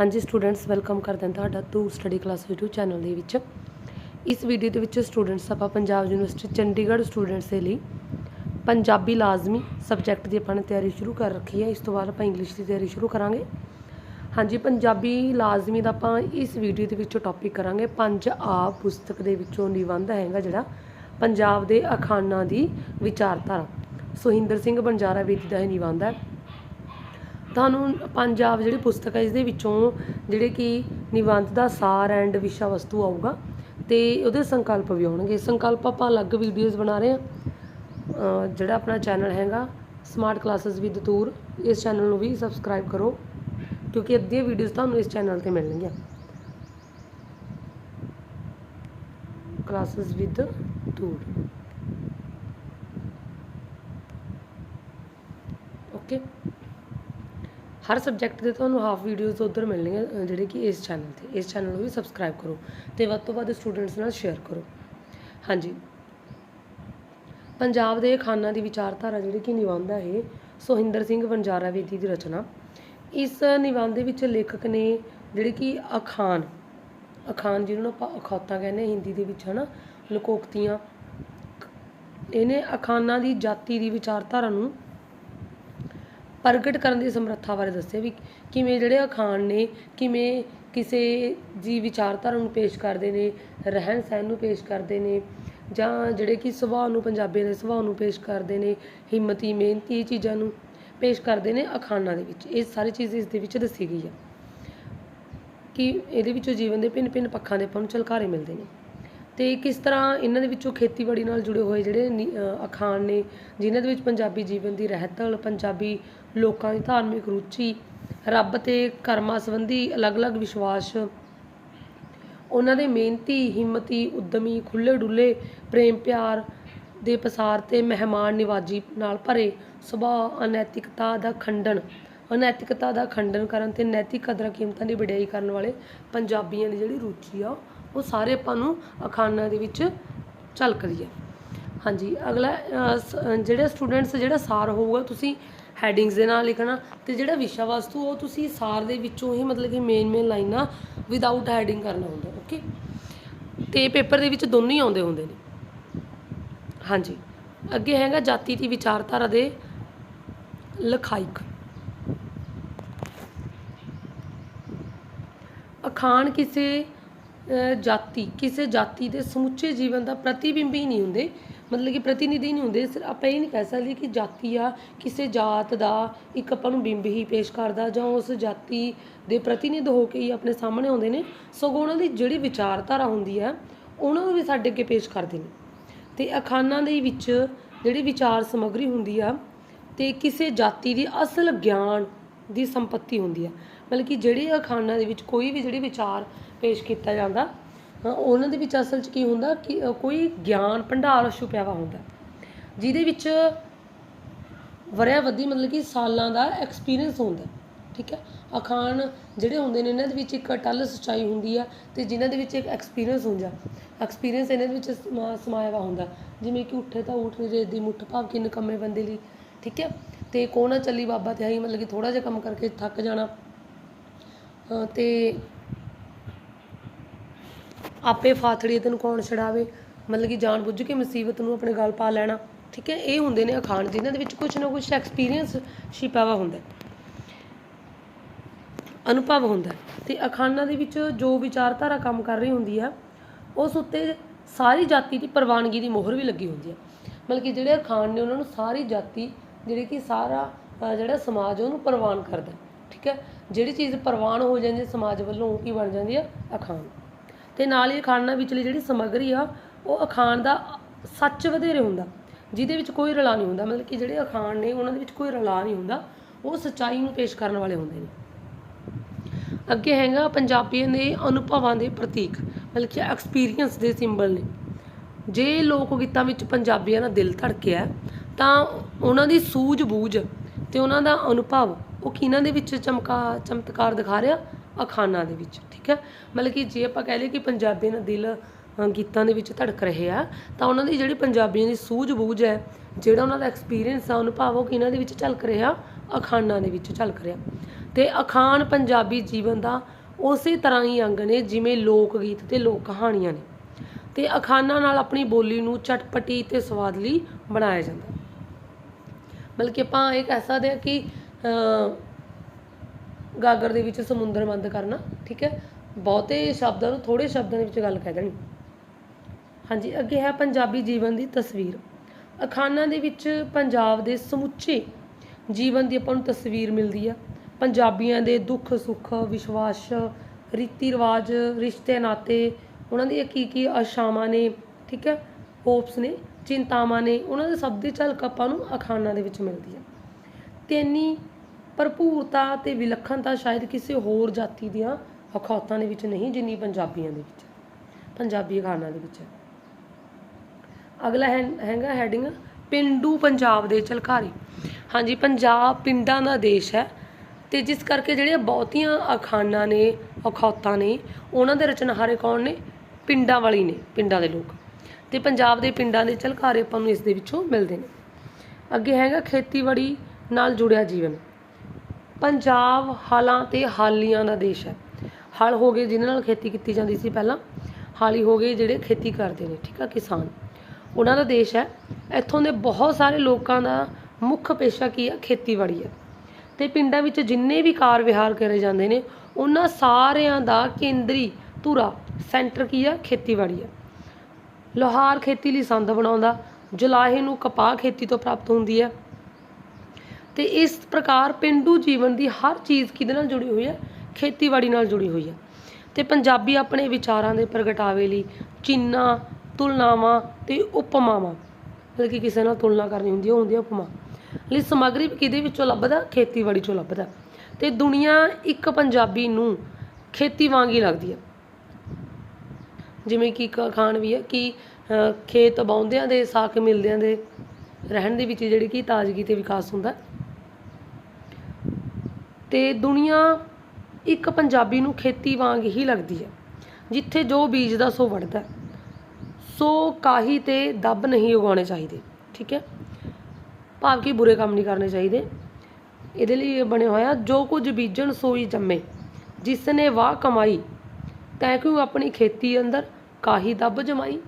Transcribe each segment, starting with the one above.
ਹਾਂਜੀ students welcome ਕਰਦੇ ਹਾਂ ਤੁਹਾਡਾ to study class YouTube channel ਦੇ ਵਿੱਚ। ਇਸ ਵੀਡੀਓ ਦੇ ਵਿੱਚ ਸਟੂਡੈਂਟਸ ਆਪਾਂ ਪੰਜਾਬ ਯੂਨੀਵਰਸਿਟੀ ਚੰਡੀਗੜ੍ਹ ਸਟੂਡੈਂਟਸ ਦੇ ਲਈ ਪੰਜਾਬੀ ਲਾਜ਼ਮੀ ਸਬਜੈਕਟ ਦੀ ਆਪਾਂ ਨੇ ਤਿਆਰੀ ਸ਼ੁਰੂ ਕਰ ਰੱਖੀ ਹੈ। ਇਸ ਤੋਂ ਬਾਅਦ ਆਪਾਂ ਇੰਗਲਿਸ਼ ਦੀ ਤਿਆਰੀ ਸ਼ੁਰੂ ਕਰਾਂਗੇ। ਹਾਂਜੀ, ਪੰਜਾਬੀ ਲਾਜ਼ਮੀ ਦਾ ਆਪਾਂ ਇਸ ਵੀਡੀਓ ਦੇ ਵਿੱਚੋਂ ਟੌਪਿਕ ਕਰਾਂਗੇ। ਪੰਜ ਆ ਪੁਸਤਕ ਦੇ ਵਿੱਚੋਂ ਨਿਬੰਧ ਹੈਗਾ ਜਿਹੜਾ ਪੰਜਾਬ ਦੇ ਅਖਾਨਾਂ ਦੀ ਵਿਚਾਰਧਾਰਾ। ਸੁਹਿੰਦਰ ਸਿੰਘ ਬੰਜਾਰਾ ਬੇਦੀ ਦਾ ਇਹ ਨਿਬੰਧ ਹੈ। ਤੁਹਾਨੂੰ ਪੰਜਾਬ ਜਿਹੜੀ ਪੁਸਤਕ ਹੈ ਇਸ ਦੇ ਵਿੱਚੋਂ ਜਿਹੜੇ ਕਿ ਨਿਬੰਧ ਦਾ ਸਾਰ ਐਂਡ ਵਿਸ਼ਾ ਵਸਤੂ ਆਊਗਾ ਤੇ ਉਹਦੇ ਸੰਕਲਪ ਵੀ ਆਉਣਗੇ। ਸੰਕਲਪ ਆਪਾਂ ਅਲੱਗ ਵੀਡੀਓਜ਼ ਬਣਾ ਰਹੇ ਹਾਂ। ਜਿਹੜਾ ਆਪਣਾ ਚੈਨਲ ਹੈਗਾ ਸਮਾਰਟ ਕਲਾਸਿਸ ਵਿਦ ਤੂਰ ਇਸ ਚੈਨਲ ਨੂੰ ਵੀ ਸਬਸਕ੍ਰਾਈਬ ਕਰੋ, ਕਿਉਂਕਿ ਅੱਧੀਆਂ ਵੀਡੀਓਜ਼ ਤੁਹਾਨੂੰ ਇਸ ਚੈਨਲ ਤੇ ਮਿਲਣਗੀਆਂ। ਕਲਾਸਿਸ ਵਿਦ ਤੂਰ ਓਕੇ ਹਰ ਸਬਜੈਕਟ ਦੇ ਤੁਹਾਨੂੰ ਹਾਫ ਵੀਡੀਓਜ਼ ਉਧਰ ਮਿਲਣਗੀਆਂ ਜਿਹੜੇ ਕਿ ਇਸ ਚੈਨਲ ਤੇ। ਇਸ ਚੈਨਲ ਨੂੰ ਵੀ ਸਬਸਕ੍ਰਾਈਬ ਕਰੋ ਤੇ ਵੱਧ ਤੋਂ ਵੱਧ ਸਟੂਡੈਂਟਸ ਨਾਲ ਸ਼ੇਅਰ ਕਰੋ। ਹਾਂਜੀ। ਪੰਜਾਬ ਦੇ ਖਾਨਾਂ ਦੀ ਵਿਚਾਰਧਾਰਾ ਜਿਹੜੀ ਕਿ ਨਿਬੰਧ ਹੈ ਇਹ ਸੁਹਿੰਦਰ ਸਿੰਘ ਵਣਜਾਰਾ ਵੇਦੀ ਦੀ ਰਚਨਾ। ਇਸ ਨਿਬੰਧ ਦੇ ਵਿੱਚ ਲੇਖਕ ਨੇ ਜਿਹੜੇ ਕਿ ਅਖਾਣ ਅਖਾਣ ਜਿਹਨੂੰ ਆਪਾਂ ਅਖੌਤਾਂ ਕਹਿੰਦੇ ਹਾਂ ਹਿੰਦੀ ਦੇ ਵਿੱਚ, ਹਨਾ, ਲਕੋਕਤੀਆਂ, ਇਹਨੇ ਅਖਾਨਾਂ ਦੀ ਜਾਤੀ ਦੀ ਵਿਚਾਰਧਾਰਾ ਨੂੰ ਪ੍ਰਗਟ ਕਰਨ ਦੀ ਸਮਰੱਥਾ ਬਾਰੇ ਦੱਸਿਆ ਵੀ ਕਿਵੇਂ ਜਿਹੜੇ ਅਖਾਣ ਨੇ, ਕਿਵੇਂ ਕਿਸੇ ਦੀ ਵਿਚਾਰਧਾਰਾ ਨੂੰ ਪੇਸ਼ ਕਰਦੇ ਨੇ, ਰਹਿਣ ਸਹਿਣ ਨੂੰ ਪੇਸ਼ ਕਰਦੇ ਨੇ, ਜਾਂ ਜਿਹੜੇ ਕਿ ਸੁਭਾਅ ਨੂੰ, ਪੰਜਾਬੀਆਂ ਦੇ ਸੁਭਾਅ ਨੂੰ ਪੇਸ਼ ਕਰਦੇ ਨੇ, ਹਿੰਮਤੀ, ਮਿਹਨਤੀ ਇਹ ਚੀਜ਼ਾਂ ਨੂੰ ਪੇਸ਼ ਕਰਦੇ ਨੇ ਅਖਾਣਾਂ ਦੇ ਵਿੱਚ। ਇਹ ਸਾਰੀ ਚੀਜ਼ ਇਸ ਦੇ ਵਿੱਚ ਦੱਸੀ ਗਈ ਆ ਕਿ ਇਹਦੇ ਵਿੱਚੋਂ ਜੀਵਨ ਦੇ ਭਿੰਨ ਭਿੰਨ ਪੱਖਾਂ ਦੇ ਆਪਾਂ ਨੂੰ ਝਲਕਾਰੇ ਮਿਲਦੇ ਨੇ। ਅਤੇ ਕਿਸ ਤਰ੍ਹਾਂ ਇਹਨਾਂ ਦੇ ਵਿੱਚੋਂ ਖੇਤੀਬਾੜੀ ਨਾਲ ਜੁੜੇ ਹੋਏ ਜਿਹੜੇ ਨੀ- ਅਖਾਣ ਨੇ, ਜਿਨ੍ਹਾਂ ਦੇ ਵਿੱਚ ਪੰਜਾਬੀ ਜੀਵਨ ਦੀ ਰਹਿਤਲ, ਪੰਜਾਬੀ ਲੋਕਾਂ ਦੀ ਧਾਰਮਿਕ ਰੁਚੀ, ਰੱਬ ਅਤੇ ਕਰਮਾਂ ਸੰਬੰਧੀ ਅਲੱਗ-ਅਲੱਗ ਵਿਸ਼ਵਾਸ, ਉਹਨਾਂ ਦੇ ਮਿਹਨਤੀ, ਹਿੰਮਤੀ, ਉਦਮੀ ਖੁੱਲੇ ਡੁੱਲੇ ਪ੍ਰੇਮ ਪਿਆਰ ਦੇ ਪਸਾਰ ਤੇ ਮਹਿਮਾਨ ਨਿਵਾਜੀ ਨਾਲ ਭਰੇ ਸੁਭਾਅ, ਅਨੈਤਿਕਤਾ ਦਾ ਖੰਡਨ, ਅਨੈਤਿਕਤਾ ਦਾ ਖੰਡਨ ਕਰਨ ਤੇ ਨੈਤਿਕ ਕਦਰਾਂ ਕੀਮਤਾਂ ਦੀ ਵਡਿਆਈ ਕਰਨ ਵਾਲੇ ਪੰਜਾਬੀਆਂ ਦੀ ਜਿਹੜੀ ਰੁਚੀ ਆ ਉਹ ਸਾਰੇ ਆਪਾਂ ਨੂੰ ਅਖਾਣਾਂ ਦੇ ਵਿੱਚ ਝਲਕਦੀ ਹੈ ਹਾਂਜੀ, ਅਗਲਾ ਜਿਹੜੇ ਸਟੂਡੈਂਟਸ ਜਿਹੜਾ ਸਾਰ ਹੋਊਗਾ, ਤੁਸੀਂ ਹੈਡਿੰਗਸ ਦੇ ਨਾਲ ਲਿਖਣਾ ਤੇ ਜਿਹੜਾ ਵਿਸ਼ਾ ਵਸਤੂ, ਉਹ ਤੁਸੀਂ ਸਾਰ ਦੇ ਵਿੱਚੋਂ ਹੀ ਮਤਲਬ ਕਿ ਮੇਨ ਮੇਨ ਲਾਈਨਾਂ ਵਿਦਆਊਟ ਹੈਡਿੰਗ ਕਰਨਾ ਹੁੰਦਾ ਓਕੇ ਤੇ ਪੇਪਰ ਦੇ ਵਿੱਚ ਦੋਨੋਂ ਹੀ ਆਉਂਦੇ ਹੁੰਦੇ ਨੇ। ਹਾਂਜੀ, ਅੱਗੇ ਹੈਗਾ ਜਾਤੀ ਦੀ ਵਿਚਾਰਧਾਰਾ ਦੇ ਲਖਾਇਕ। ਅਖਾਣ ਕਿਸੇ ਜਾਤੀ, ਕਿਸੇ ਜਾਤੀ ਦੇ ਸਮੁੱਚੇ ਜੀਵਨ ਦਾ ਪ੍ਰਤੀਬਿੰਬ ਹੀ ਨਹੀਂ ਹੁੰਦੇ, ਮਤਲਬ ਕਿ ਪ੍ਰਤੀਨਿਧੀ ਨਹੀਂ ਹੁੰਦੇ ਸਿਰ- ਆਪਾਂ ਇਹ ਨਹੀਂ ਕਹਿ ਸਕਦੇ ਕਿ ਜਾਤੀ ਆ, ਕਿਸੇ ਜਾਤ ਦਾ ਇੱਕ ਆਪਾਂ ਨੂੰ ਬਿੰਬ ਹੀ ਪੇਸ਼ ਕਰਦਾ ਜਾਂ ਉਸ ਜਾਤੀ ਦੇ ਪ੍ਰਤੀਨਿਧ ਹੋ ਕੇ ਹੀ ਆਪਣੇ ਸਾਹਮਣੇ ਆਉਂਦੇ ਨੇ, ਸਗੋਂ ਉਹਨਾਂ ਦੀ ਜਿਹੜੀ ਵਿਚਾਰਧਾਰਾ ਹੁੰਦੀ ਹੈ ਉਹਨਾਂ ਨੂੰ ਵੀ ਸਾਡੇ ਅੱਗੇ ਪੇਸ਼ ਕਰਦੇ ਨੇ। ਤੇ ਅਖਾਨਾਂ ਦੇ ਵਿੱਚ ਜਿਹੜੀ ਵਿਚਾਰ ਸਮੱਗਰੀ ਹੁੰਦੀ ਆ, ਤੇ ਕਿਸੇ ਜਾਤੀ ਦੀ ਅਸਲ ਗਿਆਨ ਦੀ ਸੰਪਤੀ ਹੁੰਦੀ ਆ। ਮਤਲਬ ਕਿ ਜਿਹੜੇ ਅਖਾਨਾਂ ਦੇ ਵਿੱਚ ਕੋਈ ਵੀ ਜਿਹੜੀ ਵਿਚਾਰ ਪੇਸ਼ ਕੀਤਾ ਜਾਂਦਾ। ਉਹਨਾਂ ਦੇ ਵਿੱਚ ਅਸਲ 'ਚ ਕੀ ਹੁੰਦਾ ਕਿ ਕੋਈ ਗਿਆਨ, ਭੰਡਾਰ ਛੁਪਿਆ ਵਾ ਹੁੰਦਾ। ਜਿਹਦੇ ਵਿੱਚ ਵਰਿਆ ਵਧੀ ਮਤਲਬ ਕਿ ਸਾਲਾਂ ਦਾ ਐਕਸਪੀਰੀਅੰਸ ਹੁੰਦਾ, ਠੀਕ ਹੈ? ਅਖਾਣ ਜਿਹੜੇ ਹੁੰਦੇ ਨੇ, ਇਹਨਾਂ ਦੇ ਵਿੱਚ ਇੱਕ ਅਟੱਲ ਸੱਚਾਈ ਹੁੰਦੀ ਆ ਤੇ ਜਿਨ੍ਹਾਂ ਦੇ ਵਿੱਚ ਇੱਕ ਐਕਸਪੀਰੀਅੰਸ ਹੁੰਦਾ। ਐਕਸਪੀਰੀਅੰਸ ਇਹਨਾਂ ਦੇ ਵਿੱਚ ਸਮਾ- ਸਮਾਇਆ ਵਾ ਹੁੰਦਾ। ਜਿਵੇਂ ਕਿ ਉੱਠੇ ਤਾਂ ਊਠ ਨਹੀਂ ਰੇਤ ਦੀ ਮੁੱਠ ਭਾਵ ਕਿ ਨਕੰਮੇ ਬੰਦੇ ਲਈ, ਠੀਕ ਹੈ? ਤੇ ਕੋਣਾ ਚੱਲੀ, ਬਾਬਾ ਤੇ ਆਈ ਮਤਲਬ ਕਿ ਥੋੜਾ ਜਿਹਾ ਕੰਮ ਕਰਕੇ ਥੱਕ ਜਾਣਾ। ਅਹ, ਤੇ ਆਪੇ ਫਾਥੜੀ ਤੈਨੂੰ ਕੌਣ ਛਡਾਵੇ? ਮਤਲਬ ਕਿ ਜਾਣ ਬੁੱਝ ਕੇ ਮੁਸੀਬਤ ਨੂੰ ਆਪਣੇ ਗਲ ਪਾ ਲੈਣਾ। ਠੀਕ ਹੈ? ਇਹ ਹੁੰਦੇ ਨੇ ਅਖਾਣ, ਜਿਨ੍ਹਾਂ ਦੇ ਵਿੱਚ ਕੁਝ ਨਾ ਕੁਝ ਐਕਸਪੀਰੀਅੰਸ ਛਿਪਾਵਾ ਹੁੰਦਾ ਅਨੁਭਵ ਹੁੰਦਾ ਹੈ। ਤੇ ਅਖਾਣਾਂ ਦੇ ਵਿੱਚ ਜੋ ਵਿਚਾਰਧਾਰਾ ਕੰਮ ਕਰ ਰਹੀ ਹੁੰਦੀ ਆ ਉਸ ਉੱਤੇ ਸਾਰੀ ਜਾਤੀ ਦੀ ਪ੍ਰਵਾਨਗੀ ਦੀ ਮੋਹਰ ਵੀ ਲੱਗੀ ਹੁੰਦੀ ਆ ਮਤਲਬ ਕਿ ਜਿਹੜੇ ਅਖਾਣ ਨੇ ਉਹਨਾਂ ਨੂੰ ਸਾਰੀ ਜਾਤੀ, ਜਿਹੜੀ ਕਿ ਸਾਰਾ ਜਿਹੜਾ ਸਮਾਜ ਉਹਨੂੰ ਪ੍ਰਵਾਨ ਕਰਦਾ ਠੀਕ ਹੈ? ਜਿਹੜੀ ਚੀਜ਼ ਪ੍ਰਵਾਨ ਹੋ ਜਾਂਦੀ ਹੈ ਸਮਾਜ ਵੱਲੋਂ, ਉਹ ਕੀ ਬਣ ਜਾਂਦੀ ਆ ਅਖਾਣ। ਤੇ ਨਾਲ ਹੀ ਅਖਾਣਾਂ ਵਿਚਲੀ ਜਿਹੜੀ ਸਮੱਗਰੀ ਆ, ਉਹ ਅਖਾਣ ਦਾ ਸੱਚ ਵਧੇਰੇ ਹੁੰਦਾ, ਜਿਹਦੇ ਵਿੱਚ ਕੋਈ ਰਲਾ ਨਹੀਂ ਹੁੰਦਾ, ਮਤਲਬ ਕਿ ਜਿਹੜੇ ਅਖਾਣ ਨੇ ਉਹਨਾਂ ਦੇ ਵਿੱਚ ਕੋਈ ਰਲਾ ਨਹੀਂ ਹੁੰਦਾ, ਉਹ ਸੱਚਾਈ ਨੂੰ ਪੇਸ਼ ਕਰਨ ਵਾਲੇ ਹੁੰਦੇ ਨੇ। ਅੱਗੇ ਹੈਗਾ ਪੰਜਾਬੀਆਂ ਦੇ ਅਨੁਭਵਾਂ ਦੇ ਪ੍ਰਤੀਕ, ਮਤਲਬ ਕਿ ਐਕਸਪੀਰੀਅੰਸ ਦੇ ਸਿੰਬਲ ਨੇ। ਜੇ ਲੋਕ ਗੀਤਾਂ ਵਿੱਚ ਪੰਜਾਬੀਆਂ ਦਾ ਦਿਲ ਧੜਕਿਆ, ਤਾਂ ਉਹਨਾਂ ਦੀ ਸੂਝ-ਬੂਝ ਤੇ ਉਹਨਾਂ ਦਾ ਅਨੁਭਵ, ਉਹ ਕਿਹਨਾਂ ਦੇ ਵਿੱਚ ਚਮਕਾ, ਚਮਤਕਾਰ ਦਿਖਾ ਰਿਹਾ? ਅਖਾਣਾਂ ਦੇ ਵਿੱਚ, ਠੀਕ ਹੈ? ਮਤਲਬ ਕਿ ਜੇ ਆਪਾਂ ਕਹਿ ਲਈਏ ਕਿ ਪੰਜਾਬੀਆਂ ਦਾ ਦਿਲ ਗੀਤਾਂ ਦੇ ਵਿੱਚ ਧੜਕ ਰਹੇ ਆ, ਤਾਂ ਉਹਨਾਂ ਦੀ ਜਿਹੜੀ ਪੰਜਾਬੀਆਂ ਦੀ ਸੂਝ-ਬੂਝ ਹੈ, ਜਿਹੜਾ ਉਹਨਾਂ ਦਾ ਐਕਸਪੀਰੀਅੰਸ ਆ ਅਨੁਭਵ ਉਹ ਕਿਹਨਾਂ ਦੇ ਵਿੱਚ ਝਲਕ ਰਿਹਾ ਅਖਾਨਾਂ ਦੇ ਵਿੱਚ ਝਲਕ ਰਿਹਾ। ਤੇ ਅਖਾਣ ਪੰਜਾਬੀ ਜੀਵਨ ਦਾ ਉਸੇ ਤਰ੍ਹਾਂ ਹੀ ਅੰਗ ਨੇ, ਜਿਵੇਂ ਲੋਕ ਗੀਤ ਤੇ ਲੋਕ ਕਹਾਣੀਆਂ ਨੇ। ਤੇ ਅਖਾਣਾਂ ਨਾਲ ਆਪਣੀ ਬੋਲੀ ਨੂੰ ਚਟਪਟੀ ਤੇ ਸਵਾਦਲੀ ਬਣਾਇਆ ਜਾਂਦਾ। ਬਲਕਿ ਆਪਾਂ ਇਹ ਕਹਿ ਸਕਦੇ ਹਾਂ ਕਿ ਗਾਗਰ ਦੇ ਵਿੱਚ ਸਮੁੰਦਰ ਬੰਦ ਕਰਨਾ, ਠੀਕ ਹੈ? ਬਹੁਤੇ ਸ਼ਬਦਾਂ ਨੂੰ ਥੋੜੇ ਸ਼ਬਦਾਂ ਦੇ ਵਿੱਚ ਗੱਲ ਕਹਿ ਦੇਣੀ। ਹਾਂਜੀ, ਅੱਗੇ ਹੈ ਪੰਜਾਬੀ ਜੀਵਨ ਦੀ ਤਸਵੀਰ। ਅਖਾਨਾਂ ਦੇ ਵਿੱਚ ਪੰਜਾਬ ਦੇ ਸਮੁੱਚੇ ਜੀਵਨ ਦੀ ਆਪਾਂ ਨੂੰ ਤਸਵੀਰ ਮਿਲਦੀ ਆ। ਪੰਜਾਬੀਆਂ ਦੇ ਦੁੱਖ, ਸੁੱਖ, ਵਿਸ਼ਵਾਸ, ਰੀਤੀ ਰਿਵਾਜ, ਰਿਸ਼ਤੇ, ਨਾਤੇ, ਉਹਨਾਂ ਦੀਆਂ ਕੀ ਕੀ ਆਸ਼ਾਵਾਂ ਨੇ, ਠੀਕ ਹੈ? ਹੋਪਸ ਨੇ, ਚਿੰਤਾਵਾਂ ਨੇ, ਉਹਨਾਂ ਦੇ ਸਭ ਦੀ ਝਲਕ ਆਪਾਂ ਨੂੰ ਅਖਾਨਾਂ ਦੇ ਵਿੱਚ ਮਿਲਦੀ ਹੈ ਤੇ ਭਰਪੂਰਤਾ ਤੇ ਵਿਲੱਖਣਤਾ ਸ਼ਾਇਦ ਕਿਸੇ ਹੋਰ ਜਾਤੀ ਦੀਆਂ ਅਖੌਤਾਂ ਦੇ ਵਿੱਚ ਨਹੀਂ, ਜਿੰਨੀ ਪੰਜਾਬੀਆਂ ਦੇ ਵਿੱਚ, ਪੰਜਾਬੀ ਅਖਾਣਾਂ ਦੇ ਵਿੱਚ ਹੈ। ਅਗਲਾ ਹੈ, ਹੈਗਾ ਹੈਡਿੰਗ ਪਿੰਡੂ ਪੰਜਾਬ ਦੇ ਝਲਕਾਰੀ ਹਾਂਜੀ, ਪੰਜਾਬ ਪਿੰਡਾਂ ਦਾ ਦੇਸ਼ ਹੈ ਤੇ ਜਿਸ ਕਰਕੇ ਜਿਹੜੀਆਂ ਬਹੁਤੀਆਂ ਅਖਾਨਾਂ ਨੇ ਅਖੌਤਾਂ ਨੇ, ਉਹਨਾਂ ਦੇ ਰਚਨਹਾਰੇ ਕੌਣ ਨੇ? ਪਿੰਡਾਂ ਵਾਲੀ ਨੇ, ਪਿੰਡਾਂ ਦੇ ਲੋਕ। ਤੇ ਪੰਜਾਬ ਦੇ ਪਿੰਡਾਂ ਦੇ ਝਲਕਾਰੇ ਆਪਾਂ ਨੂੰ ਇਸ ਦੇ ਵਿੱਚੋਂ ਮਿਲਦੇ ਨੇ। ਅੱਗੇ ਹੈਗਾ ਖੇਤੀਬਾੜੀ ਨਾਲ ਜੁੜਿਆ ਜੀਵਨ। ਪੰਜਾਬ ਹਲਾਂ ਤੇ ਹਾਲੀਆਂ ਦਾ ਦੇਸ਼ ਹੈ। ਹਲ ਹੋ ਗਏ ਜਿਨ੍ਹਾਂ ਨਾਲ ਖੇਤੀ ਕੀਤੀ ਜਾਂਦੀ ਸੀ ਪਹਿਲਾਂ, ਹਾਲੀ ਹੋ ਗਏ ਜਿਹੜੇ ਖੇਤੀ ਕਰਦੇ ਨੇ, ਠੀਕ ਆ, ਕਿਸਾਨ। ਉਹਨਾਂ ਦਾ ਦੇਸ਼ ਹੈ। ਇੱਥੋਂ ਦੇ ਬਹੁਤ ਸਾਰੇ ਲੋਕਾਂ ਦਾ ਮੁੱਖ ਪੇਸ਼ਾ ਕੀ ਹੈ ਖੇਤੀਬਾੜੀ ਹੈ। ਤੇ ਪਿੰਡਾਂ ਵਿੱਚ ਜਿੰਨੇ ਵੀ ਕਾਰ ਵਿਹਾਰ ਕਰੇ ਜਾਂਦੇ ਨੇ, ਉਹਨਾਂ ਸਾਰਿਆਂ ਦਾ ਕੇਂਦਰੀ ਧੁਰਾ, ਸੈਂਟਰ ਕੀ ਹੈ ਖੇਤੀਬਾੜੀ ਹੈ। ਲੋਹਾਰ ਖੇਤੀ ਲਈ ਸੰਦ ਬਣਾਉਂਦਾ, ਜੁਲਾਹੇ ਨੂੰ ਕਪਾਹ ਖੇਤੀ ਤੋਂ ਪ੍ਰਾਪਤ ਹੁੰਦੀ ਹੈ। ਤੇ ਇਸ ਪ੍ਰਕਾਰ ਪਿੰਡੂ ਜੀਵਨ ਦੀ ਹਰ ਚੀਜ਼ ਕਿਹਦੇ ਨਾਲ ਜੁੜੀ ਹੋਈ ਹੈ? ਖੇਤੀਬਾੜੀ ਨਾਲ ਜੁੜੀ ਹੋਈ ਹੈ। ਤੇ ਪੰਜਾਬੀ ਆਪਣੇ ਵਿਚਾਰਾਂ ਦੇ ਪ੍ਰਗਟਾਵੇ ਲਈ ਚਿੰਨ੍ਹਾਂ ਤੁਲਨਾਵਾਂ ਤੇ ਉਪਮਾਵਾਂ, ਮਤਲਬ ਕਿ ਕਿਸੇ ਨਾਲ ਤੁਲਨਾ ਕਰਨੀ ਹੁੰਦੀ ਹੈ, ਉਹ ਹੁੰਦੀ ਹੈ ਉਪਮਾ। ਲਈ ਸਮੱਗਰੀ ਕਿਹਦੇ ਵਿੱਚੋਂ ਲੱਭਦਾ? ਖੇਤੀਬਾੜੀ ਚੋਂ ਲੱਭਦਾ। ਤੇ ਦੁਨੀਆ ਇੱਕ ਪੰਜਾਬੀ ਨੂੰ ਖੇਤੀ ਵਾਂਗ ਹੀ ਲੱਗਦੀ ਹੈ। ਜਿਵੇਂ ਕਿ ਇੱਕ ਅਖਾਣ ਵੀ ਹੈ ਕਿ ਖੇਤ ਬਾਉਂਦਿਆਂ ਦੇ ਸਾਖ ਮਿਲਦਿਆਂ ਦੇ, ਰਹਿਣ ਦੇ ਵਿੱਚ ਜਿਹੜੀ ਕਿ ਤਾਜ਼ਗੀ ਤੇ ਵਿਕਾਸ ਹੁੰਦਾ ਹੈ। ਦੁਨੀਆ ਇੱਕ ਪੰਜਾਬੀ ਨੂੰ ਖੇਤੀ ਵਾਂਗ ਹੀ ਲੱਗਦੀ ਹੈ, ਜਿੱਥੇ ਜੋ ਬੀਜਦਾ ਸੋ ਵੜਦਾ ਸੋ ਕਾਹੀ ਤੇ ਦੱਬ ਨਹੀਂ ਉਗਾਉਣੇ ਚਾਹੀਦੇ, ਠੀਕ ਹੈ? ਭਾਵ ਕਿ ਬੁਰੇ ਕੰਮ ਨਹੀਂ ਕਰਨੇ ਚਾਹੀਦੇ। ਇਹਦੇ ਲਈ ਇਹ ਬਣਿਆ ਹੋਇਆ, ਜੋ ਕੁਝ ਬੀਜਣ ਸੋਈ ਜੰਮੇ ਜਿਸ ਨੇ ਵਾਹ ਕਮਾਈ, ਤੈਂ ਕਿਉਂ ਆਪਣੀ ਖੇਤੀ ਅੰਦਰ ਕਾਹੀ ਦੱਬ ਜਮਾਈ?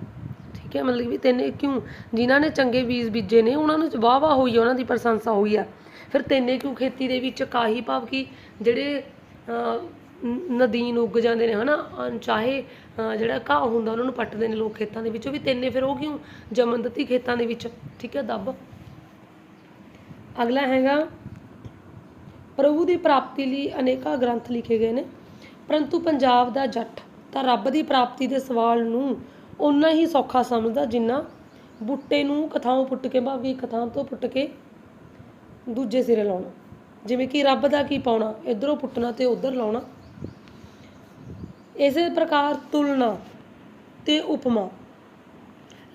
ਠੀਕ ਹੈ, ਮਤਲਬ ਵੀ ਤੈਨੇ ਕਿਉਂ, ਜਿਨ੍ਹਾਂ ਨੇ ਚੰਗੇ ਬੀਜ ਬੀਜੇ ਨੇ, ਉਹਨਾਂ ਨੂੰ ਵਾਹ ਵਾਹ ਹੋਈ ਹੈ, ਉਹਨਾਂ ਦੀ ਪ੍ਰਸ਼ੰਸਾ ਹੋਈ ਆ ਫਿਰ ਤੈਨੇ ਕਿਉਂ ਖੇਤੀ ਦੇ ਵਿੱਚ ਕਾਹੀ ਭਾਵ ਕਿ ਜਿਹੜੇ ਨਦੀਨ ਉੱਗ ਜਾਂਦੇ ਨੇ ਹਨਾ ਅਣਚਾਹੇ ਜਿਹੜਾ ਘਾਹ ਹੁੰਦਾ ਉਹਨਾਂ ਨੂੰ ਪੱਟਦੇ ਨੇ ਲੋਕ ਖੇਤਾਂ ਦੇ ਵਿੱਚੋਂ ਵੀ ਤੈਨੇ ਫਿਰ ਉਹ ਕਿਉਂ ਜਮਨ ਦਿੱਤੀ ਖੇਤਾਂ ਦੇ ਵਿੱਚ? ਠੀਕ ਹੈ, ਦੱਬ। ਅਗਲਾ ਹੈਗਾ, ਪ੍ਰਭੂ ਦੀ ਪ੍ਰਾਪਤੀ ਲਈ ਅਨੇਕਾਂ ਗ੍ਰੰਥ ਲਿਖੇ ਗਏ ਨੇ, ਪਰੰਤੂ ਪੰਜਾਬ ਦਾ ਜੱਟ ਤਾਂ ਰੱਬ ਦੀ ਪ੍ਰਾਪਤੀ ਦੇ ਸਵਾਲ ਨੂੰ ਓਨਾ ਹੀ ਸੌਖਾ ਸਮਝਦਾ ਜਿੰਨਾ ਬੁੱਟੇ ਨੂੰ ਕਥਾਓਂ ਪੁੱਟ ਕੇ, ਭਾਵੇਂ ਕਥਾ ਤੋਂ ਪੁੱਟ ਕੇ ਦੂਜੇ ਸਿਰੇ ਲਾਉਣਾ। ਜਿਵੇਂ ਕਿ ਰੱਬ ਦਾ ਕੀ ਪਾਉਣਾ, ਇਧਰੋਂ ਪੁੱਟਣਾ ਤੇ ਉਧਰ ਲਾਉਣਾ। ਇਸੇ ਪ੍ਰਕਾਰ ਤੁਲਨਾ ਤੇ ਉਪਮਾ।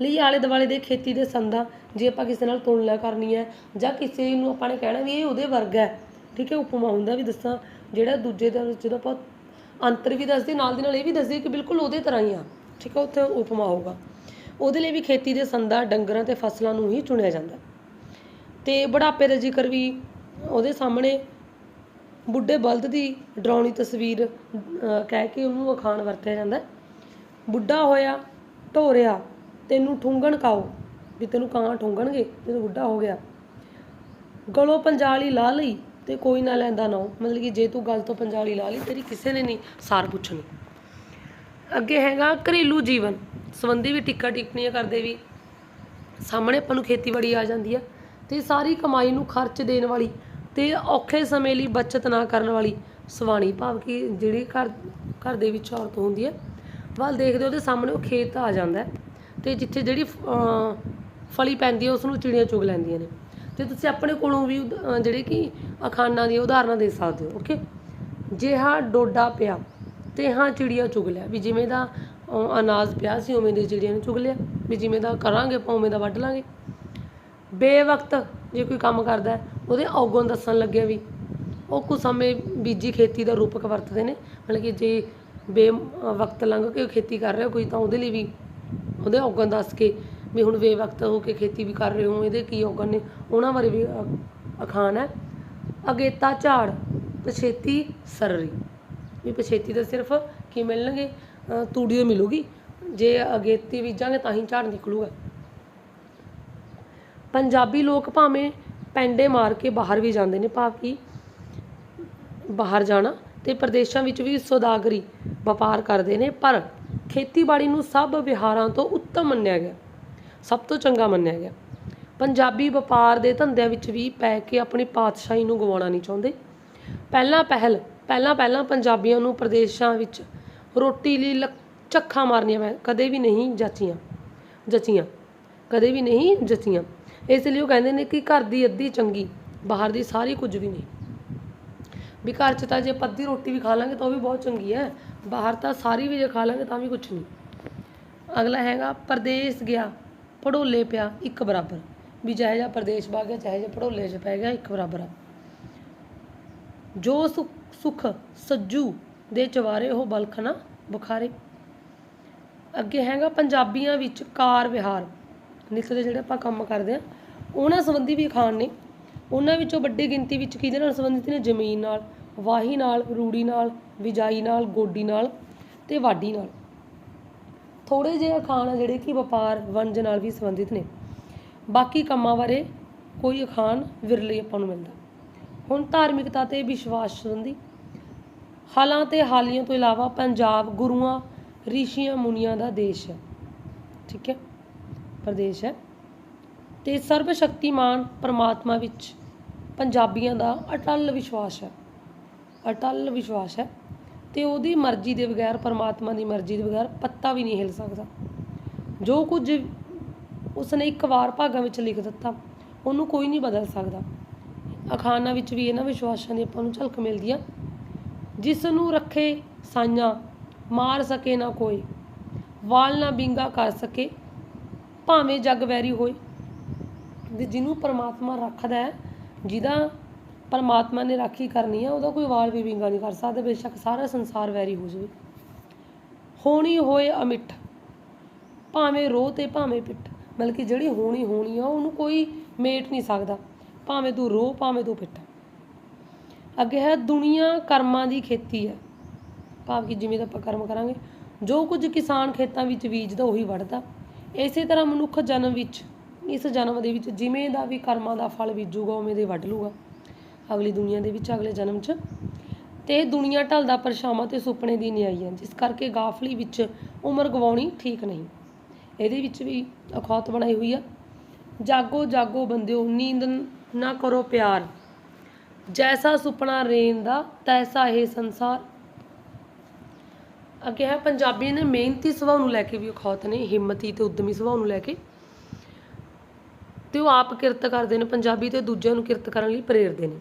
ਲਈ ਆਲੇ ਦੁਆਲੇ ਦੇ ਖੇਤੀ ਦੇ ਸੰਦਾਂ, ਜੇ ਆਪਾਂ ਕਿਸੇ ਨਾਲ ਤੁਲਨਾ ਕਰਨੀ ਹੈ ਜਾਂ ਕਿਸੇ ਨੂੰ ਆਪਾਂ ਨੇ ਕਹਿਣਾ ਵੀ ਇਹ ਉਹਦੇ ਵਰਗਾ ਹੈ, ਠੀਕ ਹੈ, ਉਪਮਾ ਹੁੰਦਾ ਵੀ ਦੱਸਾਂ, ਜਿਹੜਾ ਦੂਜੇ ਦਾ ਜਦੋਂ ਆਪਾਂ ਅੰਤਰ ਵੀ ਦੱਸਦੇ, ਨਾਲ ਦੀ ਨਾਲ ਇਹ ਵੀ ਦੱਸਦੇ ਕਿ ਬਿਲਕੁਲ ਉਹਦੇ ਤਰ੍ਹਾਂ ਹੀ ਆ, ਠੀਕ ਹੈ, ਉੱਥੇ ਉਪਮਾ ਹੋਊਗਾ। ਉਹਦੇ ਲਈ ਵੀ ਖੇਤੀ ਦੇ ਸੰਦਾਂ ਡੰਗਰਾਂ ਤੇ ਫਸਲਾਂ ਨੂੰ ਹੀ ਚੁਣਿਆ ਜਾਂਦਾ। ਤੇ ਬੁਢਾਪੇ ਦਾ ਜ਼ਿਕਰ ਵੀ ਉਹਦੇ ਸਾਹਮਣੇ। ਬੁੱਢੇ ਬਲਦ ਦੀ ਡਰਾਉਣੀ ਤਸਵੀਰ ਕਹਿ ਕੇ ਉਹਨੂੰ ਅਖਾਣ ਵਰਤਿਆ ਜਾਂਦਾ ਬੁੱਢਾ ਹੋਇਆ, ਢੋਰਿਆ, ਤੈਨੂੰ ਠੁੰਗਣ ਕਾਓ ਵੀ ਤੈਨੂੰ ਕਾਂ ਠੁੰਗਣਗੇ, ਜਦੋਂ ਬੁੱਢਾ ਹੋ ਗਿਆ। ਗਲੋਂ ਪੰਜਾਲੀ ਲਾ ਲਈ ਤੇ ਕੋਈ ਨਾ ਲੈਂਦਾ ਨਾ ਮਤਲਬ ਕਿ ਜੇ ਤੂੰ ਗੱਲ ਤੋਂ ਪੰਜਾਲੀ ਲਾ ਲਈ, ਤੇਰੀ ਕਿਸੇ ਨੇ ਨਹੀਂ ਸਾਰ ਪੁੱਛਣੀ। ਅੱਗੇ ਹੈਗਾ ਘਰੇਲੂ ਜੀਵਨ। ਸੰਬੰਧੀ ਵੀ ਟਿੱਕਾ ਟਿੱਪਣੀਆਂ ਕਰਦੇ ਵੀ। ਸਾਹਮਣੇ ਆਪਾਂ ਨੂੰ ਖੇਤੀਬਾੜੀ ਆ ਜਾਂਦੀ ਆ। ਤੇ ਸਾਰੀ ਕਮਾਈ ਨੂੰ ਖਰਚ ਦੇਣ ਵਾਲੀ ਤੇ ਔਖੇ ਸਮੇਂ ਲਈ ਬਚਤ ਨਾ ਕਰਨ ਵਾਲੀ ਸਵਾਣੀ ਭਾਵ ਕਿ ਜਿਹੜੀ ਘਰ ਘਰ ਦੇ ਵਿੱਚ ਔਰਤ ਹੁੰਦੀ ਹੈ, ਵੱਲ ਦੇਖਦੇ ਉਹਦੇ ਸਾਹਮਣੇ ਉਹ ਖੇਤ ਆ ਜਾਂਦਾ ਹੈ ਤੇ ਜਿੱਥੇ ਜਿਹੜੀ ਫਲੀ ਪੈਂਦੀ ਹੈ ਉਸ ਨੂੰ ਚਿੜੀਆਂ ਚੁਗ ਲੈਂਦੀਆਂ ਨੇ। ਤੇ ਤੁਸੀਂ ਆਪਣੇ ਕੋਲੋਂ ਵੀ ਜਿਹੜੇ ਕਿ ਅਖਾਨਾਂ ਦੀਆਂ ਉਦਾਹਰਨਾਂ ਦੇ ਸਕਦੇ ਹੋ ਓਕੇ ਜਿਹਾ ਡੋਡਾ ਪਿਆ ਤੇ ਹਾਂ ਚਿੜੀਆਂ ਚੁਗ ਲਿਆ, ਵੀ ਜਿਵੇਂ ਦਾ ਅਨਾਜ ਪਿਆ ਸੀ ਉਵੇਂ ਦੇ ਚਿੜੀਆਂ ਨੇ ਚੁਗ ਲਿਆ, ਵੀ ਜਿਵੇਂ ਦਾ ਕਰਾਂਗੇ ਆਪਾਂ ਉਵੇਂ ਦਾ ਵੱਢ ਲਾਂਗੇ। ਬੇਵਕਤ ਜੇ ਕੋਈ ਕੰਮ ਕਰਦਾ ਉਹਦੇ ਔਗਣ ਦੱਸਣ ਲੱਗਿਆ ਵੀ। ਉਹ ਕੁ ਸਮੇਂ ਬੀਜੀ ਖੇਤੀ ਦਾ ਰੂਪਕ ਵਰਤਦੇ ਨੇ। ਮਤਲਬ ਕਿ ਜੇ ਬੇ ਵਕਤ ਲੰਘ ਕੇ ਖੇਤੀ ਕਰ ਰਿਹਾ ਕੋਈ ਤਾਂ ਉਹਦੇ ਲਈ ਵੀ ਉਹਦੇ ਔਗਣ ਦੱਸ ਕੇ ਵੀ ਹੁਣ ਬੇਵਕਤ ਹੋ ਕੇ ਖੇਤੀ ਵੀ ਕਰ ਰਹੇ ਹੋ, ਇਹਦੇ ਕੀ ਔਗਣ ਨੇ? ਉਹਨਾਂ ਬਾਰੇ ਵੀ ਅਖਾਣ ਹੈ। ਅਗੇਤਾ ਝਾੜ, ਪਛੇਤੀ ਸਰਰੀ। ਵੀ ਪਛੇਤੀ ਤਾਂ ਸਿਰਫ ਕੀ ਮਿਲਣਗੇ? ਤੂੜੀ ਓ ਮਿਲੂਗੀ। ਜੇ ਅਗੇਤੀ ਬੀਜਾਂਗੇ ਤਾਂ ਹੀ ਝਾੜ ਨਿਕਲੂਗਾ। ਪੰਜਾਬੀ ਲੋਕ ਭਾਵੇਂ ਪੈਂਡੇ ਮਾਰ ਕੇ ਬਾਹਰ ਵੀ ਜਾਂਦੇ ਨੇ, ਭਾਵ ਕਿ ਬਾਹਰ ਜਾਣਾ ਤੇ ਪ੍ਰਦੇਸ਼ਾਂ ਵਿੱਚ ਵੀ ਸੌਦਾਗਰੀ ਵਪਾਰ ਕਰਦੇ ਨੇ, ਪਰ ਖੇਤੀਬਾੜੀ ਨੂੰ ਸਭ ਵਿਹਾਰਾਂ ਤੋਂ ਉੱਤਮ ਮੰਨਿਆ ਗਿਆ, ਸਭ ਤੋਂ ਚੰਗਾ ਮੰਨਿਆ ਗਿਆ। ਪੰਜਾਬੀ ਵਪਾਰ ਦੇ ਧੰਦਿਆਂ ਵਿੱਚ ਵੀ ਪੈ ਕੇ ਆਪਣੀ ਪਾਤਸ਼ਾਹੀ ਨੂੰ ਗਵਾਉਣਾ ਨਹੀਂ ਚਾਹੁੰਦੇ। ਪਹਿਲਾਂ ਪਹਿਲ, ਪਹਿਲਾਂ ਪਹਿਲਾਂ ਪੰਜਾਬੀਆਂ ਨੂੰ ਪ੍ਰਦੇਸ਼ਾਂ ਵਿੱਚ ਰੋਟੀ ਲਈ ਲ- ਮਾਰਨੀਆਂ ਪੈ ਕਦੇ ਵੀ ਨਹੀਂ ਜਚੀਆਂ ਜਚੀਆਂ, ਕਦੇ ਵੀ ਨਹੀਂ ਜਚੀਆਂ। ਇਸ ਲਈ ਉਹ ਕਹਿੰਦੇ ਨੇ ਕਿ ਘਰ ਦੀ ਅੱਧੀ ਚੰਗੀ, ਬਾਹਰ ਦੀ ਸਾਰੀ ਕੁਝ ਵੀ ਨਹੀਂ। ਵੀ ਘਰ 'ਚ ਤਾਂ ਜੇ ਆਪਾਂ ਰੋਟੀ ਵੀ ਖਾ ਲਾਂਗੇ ਤਾਂ ਉਹ ਵੀ ਬਹੁਤ ਚੰਗੀ ਹੈ। ਬਾਹਰ ਤਾਂ ਸਾਰੀ ਵੀ ਜੇ ਖਾ ਲਾਂਗੇ ਤਾਂ ਵੀ ਕੁਝ ਨਹੀਂ। ਅਗਲਾ ਹੈਗਾ, ਪਰਦੇਸ ਗਿਆ ਪੜੋਲੇ ਪਿਆ, ਇੱਕ ਬਰਾਬਰ। ਵੀ ਜਿਹੋ ਜਿਹਾ ਪਰਦੇਸ ਵਗ ਗਿਆ ਚਾਹੇ ਜਿਹਾ ਪੜੋਲੇ 'ਚ ਪੈ ਗਿਆ, ਇੱਕ ਬਰਾਬਰ ਆ। ਜੋ ਸੁਖ ਸੁਖ ਸੱਜੂ ਦੇ ਚਵਾਰੇ ਉਹ ਬਲਖ ਨਾ, ਬੁਖਾਰੇ। ਅੱਗੇ ਹੈਗਾ, ਪੰਜਾਬੀਆਂ ਵਿੱਚ ਕਾਰ ਵਿਹਾਰ। ਨਿੱਤ ਦੇ ਜਿਹੜੇ ਆਪਾਂ ਕੰਮ ਕਰਦੇ ਆ, ਉਹਨਾਂ ਸੰਬੰਧੀ ਵੀ ਅਖਾਣ ਨੇ। ਉਹਨਾਂ ਵਿੱਚੋਂ ਵੱਡੀ ਗਿਣਤੀ ਵਿੱਚ ਕਿਹਦੇ ਨਾਲ ਸੰਬੰਧਿਤ ਨੇ? ਜ਼ਮੀਨ ਨਾਲ, ਵਾਹੀ ਨਾਲ, ਰੂੜੀ ਨਾਲ, ਬਿਜਾਈ ਨਾਲ, ਗੋਡੀ ਨਾਲ ਤੇ ਵਾਢੀ ਨਾਲ। ਥੋੜੇ ਜਿਹੇ ਅਖਾਣ ਆ ਜਿਹੜੇ ਕਿ ਵਪਾਰ, ਵਣਜ ਨਾਲ ਵੀ ਸੰਬੰਧਿਤ ਨੇ। ਬਾਕੀ ਕੰਮਾਂ ਬਾਰੇ ਕੋਈ ਅਖਾਣ ਵਿਰਲੇ ਆਪਾਂ ਨੂੰ ਮਿਲਦਾ। ਹੁਣ ਧਾਰਮਿਕਤਾ ਤੇ ਵਿਸ਼ਵਾਸ ਸੰਬੰਧੀ ਹਾਲਾਂ ਤੇ ਹਾਲੀਆਂ ਤੋਂ ਇਲਾਵਾ ਪੰਜਾਬ ਗੁਰੂਆਂ, ਰਿਸ਼ੀਆਂ, ਮੁਨੀਆਂ ਦਾ ਦੇਸ਼ ਹੈ। ਠੀਕ ਹੈ? ਪ੍ਰਦੇਸ਼ ਹੈ। ਤੇ ਸਰਬ ਸ਼ਕਤੀਮਾਨ ਪਰਮਾਤਮਾ ਵਿੱਚ ਪੰਜਾਬੀਆਂ ਦਾ ਅਟਲ ਵਿਸ਼ਵਾਸ ਹੈ। ਅਟਲ ਵਿਸ਼ਵਾਸ ਹੈ। ਤੇ ਉਹਦੀ ਮਰਜ਼ੀ ਦੇ ਬਗੈਰ, ਪਰਮਾਤਮਾ ਦੀ ਮਰਜ਼ੀ ਦੇ ਬਗੈਰ ਪੱਤਾ ਵੀ ਨਹੀਂ ਹਿਲ ਸਕਦਾ। ਜੋ ਕੁਝ ਉਸਨੇ ਇੱਕ ਵਾਰ ਭਾਗਾਂ ਵਿੱਚ ਲਿਖ ਦਿੱਤਾ, ਉਹਨੂੰ ਕੋਈ ਨਹੀਂ ਬਦਲ ਸਕਦਾ। ਅਖਾਨਾਂ ਵਿੱਚ ਵੀ ਇਹਨਾਂ ਵਿਸ਼ਵਾਸਾਂ ਦੀ ਆਪਾਂ ਨੂੰ ਝਲਕ ਮਿਲਦੀ ਆ। ਜਿਸ ਨੂੰ ਰੱਖੇ ਸਾਈਆਂ, ਮਾਰ ਸਕੇ ਨਾ ਕੋਈ, ਵਾਲ ਨਾ ਬਿੰਗਾ ਕਰ ਸਕੇ ਭਾਵੇਂ ਜਗ ਵੈਰੀ ਹੋਏ ਵੀ ਜਿਹਨੂੰ ਪਰਮਾਤਮਾ ਰੱਖਦਾ ਹੈ, ਜਿਹਦਾ ਪਰਮਾਤਮਾ ਨੇ ਰਾਖੀ ਕਰਨੀ ਹੈ, ਉਹਦਾ ਕੋਈ ਵਾਲ ਵੀ ਵਿੰਗਾ ਨਹੀਂ ਕਰ ਸਕਦਾ, ਬੇਸ਼ੱਕ ਸਾਰਾ ਸੰਸਾਰ ਵੈਰੀ ਹੋ ਜਾਵੇ। ਹੋਣੀ ਹੋਏ ਅਮਿੱਠ, ਭਾਵੇਂ ਰੋ ਤੇ ਭਾਵੇਂ ਪਿੱਟ ਮਤਲਬ ਕਿ ਜਿਹੜੀ ਹੋਣੀ ਹੋਣੀ ਆ, ਉਹਨੂੰ ਕੋਈ ਮੇਟ ਨਹੀਂ ਸਕਦਾ, ਭਾਵੇਂ ਤੂੰ ਰੋ ਭਾਵੇਂ ਤੂੰ ਪਿੱਟ ਅੱਗੇ ਹੈ ਦੁਨੀਆ ਕਰਮਾਂ ਦੀ ਖੇਤੀ ਹੈ। ਭਾਵ ਕਿ ਜਿਵੇਂ ਦਾ ਆਪਾਂ ਕਰਮ ਕਰਾਂਗੇ, ਜੋ ਕੁਝ ਕਿਸਾਨ ਖੇਤਾਂ ਵਿੱਚ ਬੀਜਦਾ, ਉਹੀ ਵੱਢਦਾ। ਇਸੇ ਤਰ੍ਹਾਂ ਮਨੁੱਖ ਜਨਮ ਵਿੱਚ, ਇਸ ਜਨਮ ਦੇ ਵਿੱਚ ਜਿਵੇਂ ਦਾ ਵੀ ਕਰਮਾਂ ਦਾ ਫਲ ਬੀਜੂਗਾ, ਉਵੇਂ ਦੇ ਵੱਢ ਲੂਗਾ। ਅਗਲੀ ਦੁਨੀਆ ਦੇ ਵਿੱਚ, ਅਗਲੇ ਜਨਮ 'ਚ। ਤੇ ਇਹ ਦੁਨੀਆ ਢਲਦਾ ਪਰਛਾਵਾਂ ਤੇ ਸੁਪਨੇ ਦੀ ਨਿਆਈ ਹੈ, ਜਿਸ ਕਰਕੇ ਗਾਫਲੀ ਵਿੱਚ ਉਮਰ ਗਵਾਉਣੀ ਠੀਕ ਨਹੀਂ। ਇਹਦੇ ਵਿੱਚ ਵੀ ਅਖੌਤ ਬਣਾਈ ਹੋਈ ਆ। ਜਾਗੋ ਜਾਗੋ ਬੰਦਿਓ, ਨੀਂਦ ਨਾ ਕਰੋ ਪਿਆਰ। ਜੈਸਾ ਸੁਪਨਾ ਰੇਨ ਦਾ, ਤੈਸਾ ਇਹ ਸੰਸਾਰ। ਅੱਗੇ ਹੈ ਪੰਜਾਬੀ ਨੇ ਮਿਹਨਤੀ ਸੁਭਾਅ ਨੂੰ ਲੈ ਕੇ ਵੀ ਅਖੌਤ ਨੇ, ਹਿੰਮਤੀ ਤੇ ਉਦਮੀ ਸੁਭਾਅ ਨੂੰ ਲੈ ਕੇ। ਤੇ ਉਹ ਆਪ ਕਿਰਤ ਕਰਦੇ ਨੇ, ਪੰਜਾਬੀ ਤੇ ਦੂਜਿਆਂ ਨੂੰ ਕਿਰਤ ਕਰਨ ਲਈ ਪ੍ਰੇਰਦੇ ਨੇ।